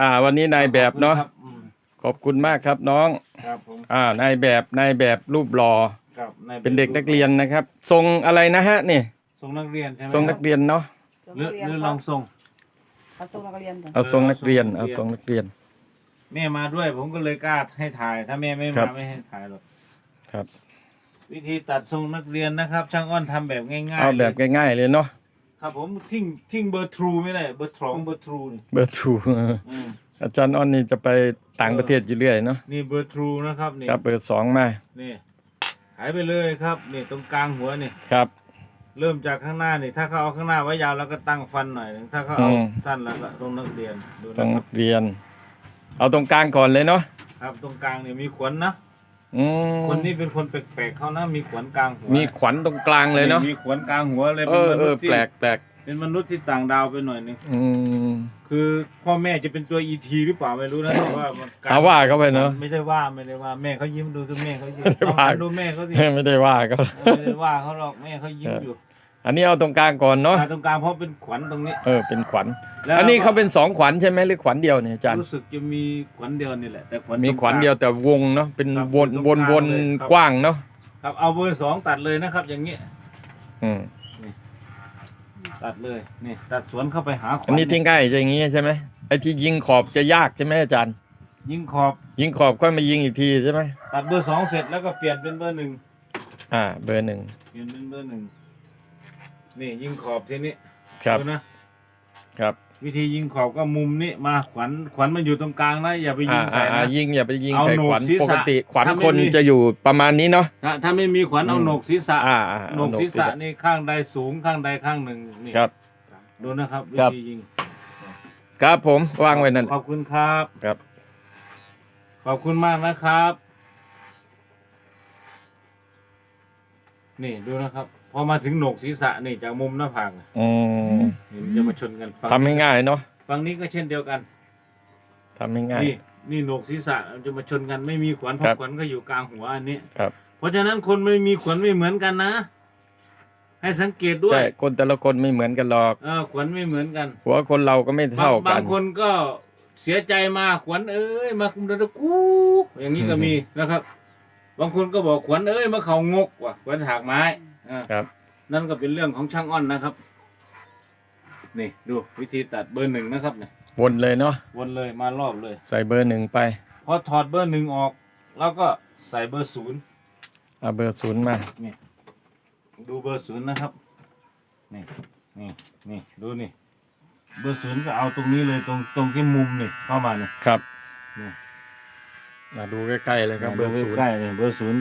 อ่า วันนี้นายแบบเนาะ ขอบคุณครับอืมขอบคุณมากครับน้องครับผมอ่านายแบบนายแบบรูปหล่อครับายเป็นเด็กนักเรียนนะครับ ทรงอะไรนะฮะนี่ทรงนักเรียนใช่ไหมทรงนักเรียนเนาะหรือหรือลองทรงเขาส่งนักเรียนก่อนเอาทรงนักเรียนเออเอาทรงนักเรียน แม่มาด้วยผมก็เลยกล้าให้ถ่าย ถ้าแม่ไม่ครัมาบ ไม่ให้ถ่ายหรอกครับ วิธีตัดทรงนักเรียนนะครับ ช่างอ้อนทำแบบง่ายๆเอาแบบลยง่ายๆเลยเนาะ ครับผมทิ้งทิ้งเบอร์ทรูไม่ได้เบอร์ทรองเบอร์ทรูนี่เบอร์ทูอืมอาจารย์อ้อนนี่จะไปต่างประเทศอยู่เรื่อยเนาะนี่เบอร์ทรูนะครับนี่ครับเบอร์สองมานี่หายไปเลยครับนี่ตรงกลางหัวนี่ครับ เริ่มจากข้างหน้านี่ถ้าเขาเอาข้างหน้าไว้ยาวแล้วก็ตั้งฟันหน่อยหนึ่งถ้าเขาเอาอืม สั้นแล้วก็ตรงนักเรียนดูตรงนะคนัรับกเรียน เอาตรงกลางก่อนเลยเนาะครับตรงกลางเนี่ยมีขวัญนะ อืมคนนี้เป็นคนแปลกๆเขานะมีขวัญกลางหัวมีขวัญตรงกลางเลยเนาะมีขวัญกลางหัวเลยเอเป็นอมเอนุอษย์ที่แปลกแปลกเป็นมนุษย์ที่ต่างดาวไปหน่อยหนึงอืมคือพ่อแม่จะเป็นตัวอีทีหรือเปล่าไม่รู้นะแต่ว่ามันกลงเอาว่าเข้าไปเนอะไม่ได้ว่าไม่ได้ว่าแม่เขายิ้มดูทุกแม่เขายิ้มไม่ได้ว่าลองดูแม่เขาสิ ไม่ได้ว่าก็ไม่ได้ว่าเขาหรอกแม่เขายิ้มอยู่ อันนี้เอาตรงกลางก่อนเนาะมาตรงกลางเพราะเป็นขวัญตรงนี้เออเป็นขวัญ แล้วอันนี้เขาเป็นสองขวัญใช่ไหมหรือขวัญเดียวเนี่ยอาจารย์รู้สึกจะมีขวัญเดียวนี่แหละแต่ขวัญมีตรงขวัญกลางเดียวแต่วงเนาะเป็นครับวนตรงวนกวลางนเลยครับกว้างเนาะครับเอาเบอร์สองตัดเลยนะครับ อย่างนี้อืมตัดเลยนี่ตัดสวนเข้าไปหาขวัญอันนี้ทิ้งง่ายจะอย่างงี้ใช่ไหมไอ้ที่ยิงขอบจะยากใช่ไหมอาจารย์ ยิงขอบ ยิงขอบค่อยมายิงอีกทีใช่ไหมตัดเบอร์สองเสร็จแล้วก็เปลี่ยนเป็นเบอร์หนึ่งอ่า เบอร์หนึ่งเปลี่ยนเป็นเบอร์หนึ่ง นี่ยิงขอบทีนี้ครับ ดูนะครับ วิธียิงขอบก็มุมนี้มาขวัญขวัญมันอยู่ตรงกลางนะอย่าไปยิอ่างใส่อ่านะ ยิงอย่าไปยิงเอาใส่โหนกขวัญศีรษะปกติขวัญถ้าไม่คนมี จะอยู่ประมาณนี้เนาะ ถ้าถ้าไม่มีขวัญเอาอืม โหนกศีรษะอ่าอ่าโหนกศีรษะนี่ข้างใดสูงข้างใดข้างหนึ่งนี่ครับ ดูนะครับวิครับ ธียิงครับผมวางไว้นั่น ขอบคุณครับ ครับ ขอบคุณมากนะครับ นี่ดูนะครับ พอมาถึงโหนกศีรษะนี่จากมุมหน้าผากนี่อืมมันจะมาชนกันฝั่งทำให้ง่ายเนาะฝั่งนี้ก็เช่นเดียวกัน ทำให้ง่าย นี่นี่โหนกศีรษะมันจะมาชนกันไม่มีขวัญเพครัราะบขวัญก็อยู่กลางหัวอันนี้ครับ เพราะฉะนั้นคนไม่มีขวัญไม่เหมือนกันนะ ให้สังเกตด้วใช่ยคนแต่ละคนไม่เหมือนกันหรอก เออขวัญไม่เหมือนกัน หัวคนเราก็ไม่บางเท่ากับานงคนก็เสียใจมาขวัญเอ้ยมาคุมเดนกูอย่างนี้ก็มีนะครับ บางคนก็บอกขวัญเอ้ยมาเขางกว่ะขวัญถากไม้ อ่าครับ นั่นก็เป็นเรื่องของช่างอ้อนนะครับ นี่ดูวิธีตัดเบอร์หนึ่งนะครับเนี่ยวนเลยเนาะวนเลยมารอบเลยใส่เบอร์หนึ่งไปพอถอดเบอร์หนึ่งออก แล้วก็ใส่เบอร์ศูนย์เอาเบอร์ศูนย์มาดูเบอร์ศูนย์นะครับนี่นี่นี่ดูนี่เบอร์ศูนย์ก็เอาตรงนี้เลยตรงตรงที่มุมนี่เข้ามานี่ครับนี่มาดูใกล้ๆเลยครับเบอร์ศูนย์ใกล้ๆนี่เบอร์ศูนย์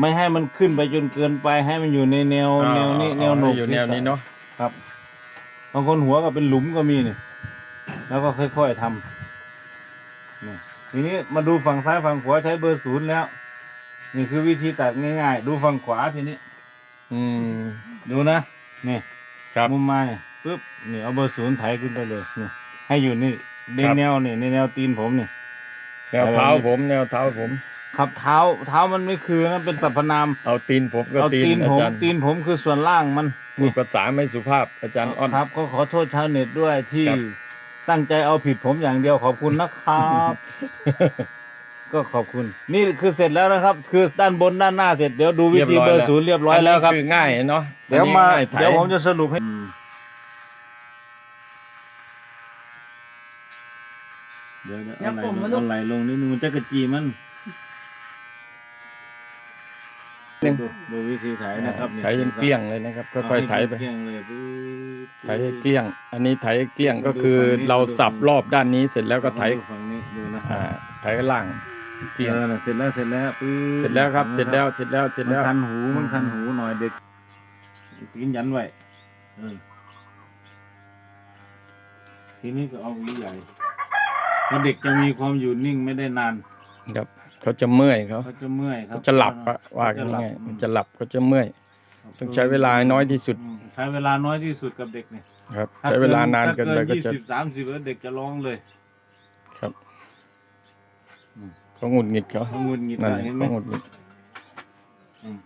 ไม่ให้มันขึ้นไปจนเกินไปให้มันอยู่ในแนวแนวนี้แนวโหนกอยู่แนวนี้เนาะครับบางคนหัวก็เป็นหลุมก็มีนี่แล้วก็ค่อยๆทำนี่ทีนี้มาดูฝั่งซ้ายฝั่งขวาใช้เบอร์ศูนย์แล้ว นี่คือวิธีตัดง่ายๆ ดูฝั่งขวาทีนี้ อืม ดูนะนี่ครับมุมมาเนี่ยปึ๊บนี่เอาเบอร์ศูนย์ไถขึ้นไปเลยนี่ให้อยู่นี่ในครับ แนวนี่ในแนวตีนผมนี่ แนวเท้าผม แนวเท้าผม ครับเท้าเท้ามันไม่คือนะเป็นสรรพนามเอาตีนผมก็เอาตีนตีนอาผมจารย์ตีนผมคือส่วนล่างมันพูดภาษาไม่สุภาพอาจารย์อ้อน ครับก็ขอโทษชาวเน็ตด้วยที่ครับ ตั้งใจเอาผิดผมอย่างเดียวขอบคุณนะครับ ก็ขอบคุณ นี่คือเสร็จแล้วนะครับ คือด้านบนด้านหน้าเสร็จเดี๋ยวดูวิธีเบอร์ศูนย์เรียบร้อยแล้วครับ นนี้คือง่ายเนาะเดี๋ยวมา อันนี้ง่ไถเดี๋ยวผมจะสรุปให้เดี๋ยวเอาไหลลงเอาไหลลงนิดนึงมันจะกระจีมัน ดูดูวิธีถ่ายนะครับไถจนเกลี้ยงเลยนะครับค่อยๆไถไปเกลี้ยงเลยปึ๊บไถให้เกลี้ยง อันนี้ไถให้เกลี้ยงก็คือเราสับรอบด้านนี้เสร็จแล้วก็ไถดูฝั่งนี้ดูนะอ่าไถล่างเกลี้ยงเออน่ะเสร็จแล้วเสร็จแล้วปึ๊บเสร็จแล้วครับเสร็จแล้วเสร็จแล้วเสร็จมันแล้วคันหูมันคันหูหน่อยเด็กตีนยันไว้เออทีนี้ก็เอาหวีใหญ่เพราะเด็กจะมีความอยู่นิ่งไม่ได้นาน ครับเขาจะเมื่อยเขาเขาจะเมื่อยครัเขาบจะหลับอะว่ากันง่ายๆมันจะหลับเขาจะเมื่อย ต้องใช้เวลาน้อยที่สุดอืมใช้เวลาน้อยที่สุดกับเด็กเนี่ยครับถ้ใช้เวลานานเกินไปก็ยี่จะสิบสามสิบแล้วเด็กจะร้องเลย ครับอืม เขาหงุดหงิดเขาเขาหงุดหงิดนั่นอะแหละเห็นไหมเขาหงุดหงิดอืม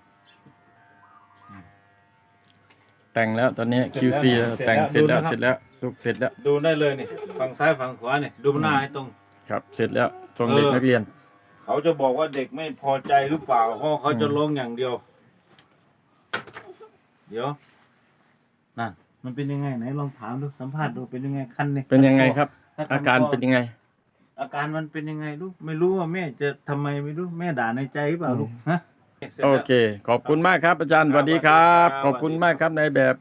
แต่งแล้วตอนนี้ QC แล้วแต่งเสร็จแล้วเสร็จแล้วลูกเสร็จแล้วดูได้เลยนี่ฝั่งซ้ายฝั่งขวาเนี่ยดูหน้าให้ตรง ครับ เสร็จแล้วส่งเด็กเออ นักเรียน เขาจะบอกว่าเด็กไม่พอใจหรือเปล่าเพราะเขาจะอืมลงอย่างเดียว เดี๋ยวนั่นมันเป็นยังไงไหนลองถามดูสัมภาษณ์ดูเป็นยังไงคันนี่เป็นยังไงครับถ้คัอาการเป็นยังไง อาการมันเป็นยังไงลูกไม่รู้ว่าแม่จะทำไมไม่รู้แม่ด่าในใจหรือเปล่าลูกฮะสร็จโอแล้ว เค ขอบคุณมากครับอาจารย์สวัสดีครับครับขอบคุณมากครับนายแบบ